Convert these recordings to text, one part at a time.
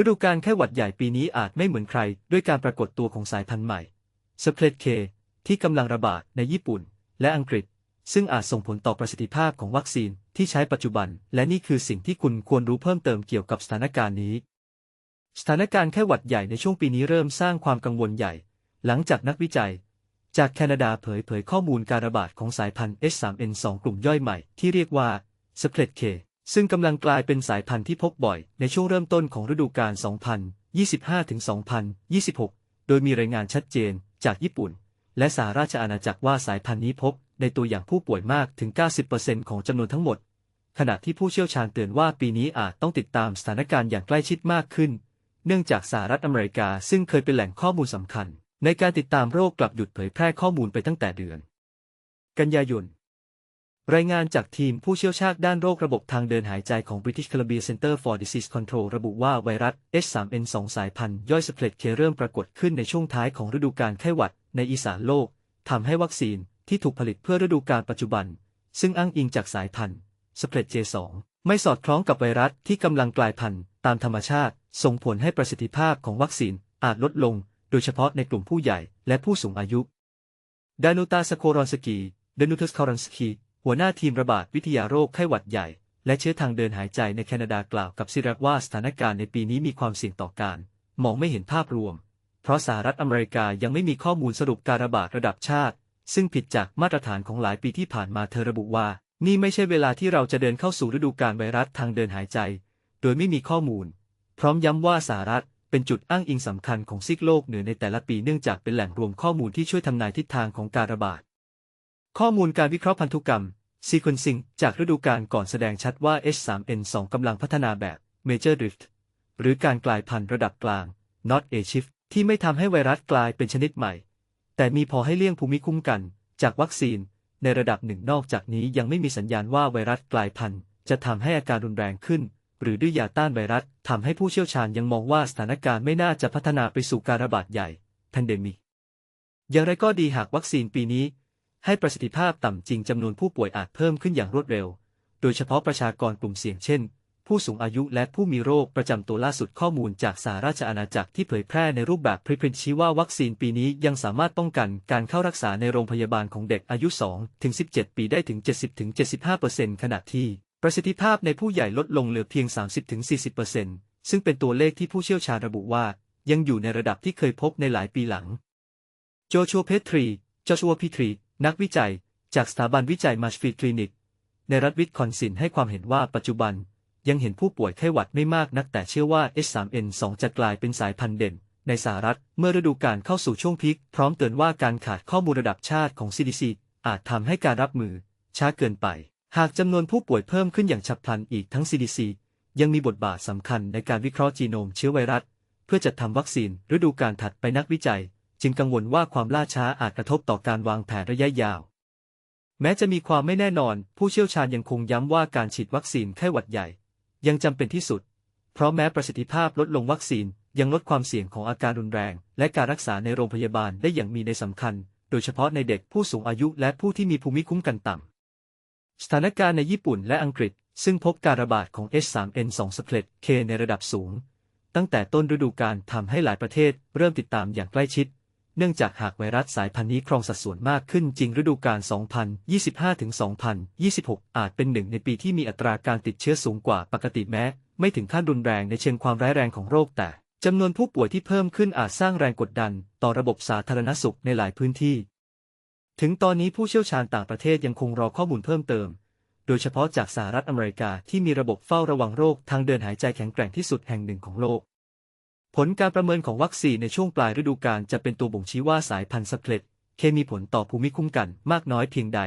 ฤดูกาลไข้หวัดใหญ่ปีนี้อาจไม่เหมือนใคร ด้วยการปรากฏตัวของสายพันธุ์ใหม่สเปรดเคที่กำลังระบาดในญี่ปุ่น และอังกฤษ ซึ่งอาจส่งผลต่อประสิทธิภาพของวัคซีนที่ใช้ปัจจุบัน และนี่คือสิ่งที่คุณควรรู้เพิ่มเติมเกี่ยวกับสถานการณ์นี้ สถานการณ์ไข้หวัดใหญ่ในช่วงปีนี้เริ่มสร้างความกังวลใหญ่ หลังจากนักวิจัย จากแคนาดาเผยเผยข้อมูลการระบาดของสายพันธุ์ H3N2 กลุ่มย่อยใหม่ที่เรียกว่าสเปรดเค ซึ่งกำลังกลายเป็นสายพันธุ์ที่พบบ่อยในช่วงเริ่มต้นของฤดูกาล 2025-2026 โดยมีรายงานชัดเจนจากญี่ปุ่น และสหราชอาณาจักรว่าสายพันธุ์นี้พบในตัวอย่างผู้ป่วยมากถึง 90%ของจำนวนทั้งหมด ขณะที่ผู้เชี่ยวชาญเตือนว่าปีนี้อาจต้องติดตามสถานการณ์อย่างใกล้ชิดมากขึ้น เนื่องจากสหรัฐอเมริกาซึ่งเคยเป็นแหล่งข้อมูลสำคัญ ในการติดตามโรคกลับหยุดเผยแพร่ข้อมูลไปตั้งแต่เดือน กันยายน รายงานจากทีมผู้เชี่ยวชาญด้านโรคระบบทางเดินหายใจของ British Columbia Center for Disease Control ระบุว่าไวรัส H3N2 สายพันธุ์ย่อยสเปรดเคเริ่มปรากฏขึ้นในช่วงท้ายของฤดูกาลไข้หวัดในอีสานโลก ทำให้วัคซีนที่ถูกผลิตเพื่อฤดูกาลปัจจุบัน ซึ่งอ้างอิงจากสายพันธุ์สเปรด J2 ไม่สอดคล้องกับไวรัสที่กำลังกลายพันธุ์ตามธรรมชาติ ส่งผลให้ประสิทธิภาพของวัคซีนอาจลดลง โดยเฉพาะในกลุ่มผู้ใหญ่และผู้สูงอายุดานูตาสโครอนสกีเดนูทัสคอรอนสกี หัวหน้าทีมระบาดวิทยาโรคไข้หวัดใหญ่ และเชื้อทางเดินหายใจในแคนาดากล่าวกับซิรักว่าสถานการณ์ในปีนี้มีความเสี่ยงต่อการ มองไม่เห็นภาพรวม เพราะสหรัฐอเมริกายังไม่มีข้อมูลสรุปการระบาดระดับชาติ ซึ่งผิดจากมาตรฐานของหลายปีที่ผ่านมาเธอระบุว่า นี่ไม่ใช่เวลาที่เราจะเดินเข้าสู่ฤดูกาลไวรัสทางเดินหายใจ โดยไม่มีข้อมูล พร้อมย้ำว่าสหรัฐเป็นจุดอ้างอิงสำคัญของซีกโลกเหนือในแต่ละปีเนื่องจากเป็นแหล่งรวมข้อมูลที่ช่วยทำนายทิศทางของการระบาด ข้อมูลการวิเคราะห์พันธุกรรม sequencing จากฤดูกาลก่อนแสดงชัดว่า H3N2 กำลังพัฒนาแบบ Major Drift หรือการกลายพันธุ์ระดับกลาง Not A Shift ที่ไม่ทำให้ไวรัสกลายเป็นชนิดใหม่ แต่มีพอให้เลี่ยงภูมิคุ้มกัน จากวัคซีน ในระดับหนึ่งนอกจากนี้ยังไม่มีสัญญาณว่าไวรัสกลายพันธุ์ จะทำให้อาการรุนแรงขึ้น หรือดื้อยาต้านไวรัสทำให้ผู้เชี่ยวชาญยังมองว่าสถานการณ์ไม่น่าจะพัฒนาไปสู่การระบาดใหญ่ Pandemic อย่างไรก็ดีหากวัคซีนปีนี้ ให้ประสิทธิภาพต่ำจริงจำนวนผู้ป่วยอาจเพิ่มขึ้นอย่างรวดเร็ว โดยเฉพาะประชากรกลุ่มเสี่ยงเช่น ผู้สูงอายุและผู้มีโรคประจำตัวล่าสุดข้อมูลจากสหราชอาณาจักรที่เผยแพร่ในรูปแบบพรีพรินชี้ว่าวัคซีนปีนี้ยังสามารถป้องกันการเข้ารักษาในโรงพยาบาลของเด็กอายุ 2-17 ปีได้ถึง 70-75%ขณะที่ ประสิทธิภาพในผู้ใหญ่ลดลงเหลือเพียง 30-40%ซึ่งเป็นตัวเลขที่ผู้เชี่ยวชาญระบุว่า ยังอยู่ในระดับที่เคยพบในหลายปีหลัง โจชัวเพทรีจอชัวพีทรี นักวิจัย จากสถาบันวิจัยมาชฟีคลินิก ในรัฐวิสคอนซินให้ความเห็นว่าปัจจุบันยังเห็นผู้ป่วยไข้หวัดไม่มากนักแต่เชื่อว่า H3N2 จะกลายเป็นสายพันธุ์เด่น ในสหรัฐเมื่อฤดูกาลเข้าสู่ช่วงพีคพร้อมเตือนว่าการขาดข้อมูลระดับชาติของ CDC อาจทำให้การรับมือ ช้าเกินไป หากจำนวนผู้ป่วยเพิ่มขึ้นอย่างฉับพลันอีกทั้ง CDC ยังมีบทบาทสำคัญในการวิเคราะห์จีโนมเชื้อไวรัส เพื่อจัดทำวัคซีนฤดูกาลถัดไปนักวิจัย จึงกังวลว่าความล่าช้าอาจกระทบต่อการวางแผนระยะยาว แม้จะมีความไม่แน่นอน ผู้เชี่ยวชาญยังคงย้ำว่าการฉีดวัคซีนไข้หวัดใหญ่ ยังจำเป็นที่สุด เพราะแม้ประสิทธิภาพลดลงวัคซีนยังลดความเสี่ยงของอาการรุนแรง และการรักษาในโรงพยาบาลได้อย่างมีในสำคัญ โดยเฉพาะในเด็กผู้สูงอายุและผู้ที่มีภูมิคุ้มกันต่ำ สถานการณ์ในญี่ปุ่นและอังกฤษ ซึ่งพบการระบาดของ H3N2 สเปรดเคในระดับสูง ตั้งแต่ต้นฤดูกาลทำให้หลายประเทศเริ่มติดตามอย่างใกล้ชิด เนื่องจากหากไวรัสสายพันธุ์นี้ครองสัดส่วนมากขึ้นจริงฤดูกาล 2025-2026 อาจเป็นหนึ่งในปีที่มีอัตราการติดเชื้อสูงกว่าปกติแม้ ไม่ถึงขั้นรุนแรงในเชิงความร้ายแรงของโรคแต่จำนวนผู้ป่วยที่เพิ่มขึ้นอาจสร้างแรงกดดัน ต่อระบบสาธารณสุขในหลายพื้นที่ ถึงตอนนี้ผู้เชี่ยวชาญต่างประเทศยังคงรอข้อมูลเพิ่มเติม โดยเฉพาะจากสหรัฐอเมริกาที่มีระบบเฝ้าระวังโรคทางเดินหายใจแข็งแกร่งที่สุดแห่งหนึ่งของโลก ผลการประเมินของวัคซีนในช่วงปลายฤดูกาลจะเป็นตัวบ่งชี้ว่าสายพันธุ์สเปรดเคมีผลต่อภูมิคุ้มกันมากน้อยเพียงใด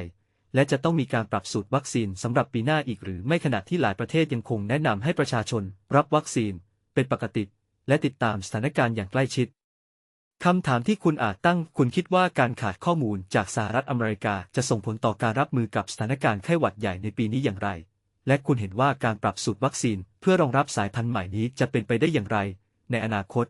และจะต้องมีการปรับสูตรวัคซีนสำหรับปีหน้าอีกหรือไม่ขณะที่หลายประเทศยังคงแนะนำให้ประชาชน รับวัคซีน เป็นปกติ และติดตามสถานการณ์อย่างใกล้ชิดคำถามที่คุณอาจตั้งคุณคิดว่าการขาดข้อมูลจากสหรัฐอเมริกาจะส่งผลต่อการรับมือกับสถานการณ์ไข้หวัดใหญ่ในปีนี้อย่างไร และคุณเห็นว่าการปรับสูตรวัคซีนเพื่อรองรับสายพันธุ์ใหม่นี้จะเป็นไปได้อย่างไร ในอนาคต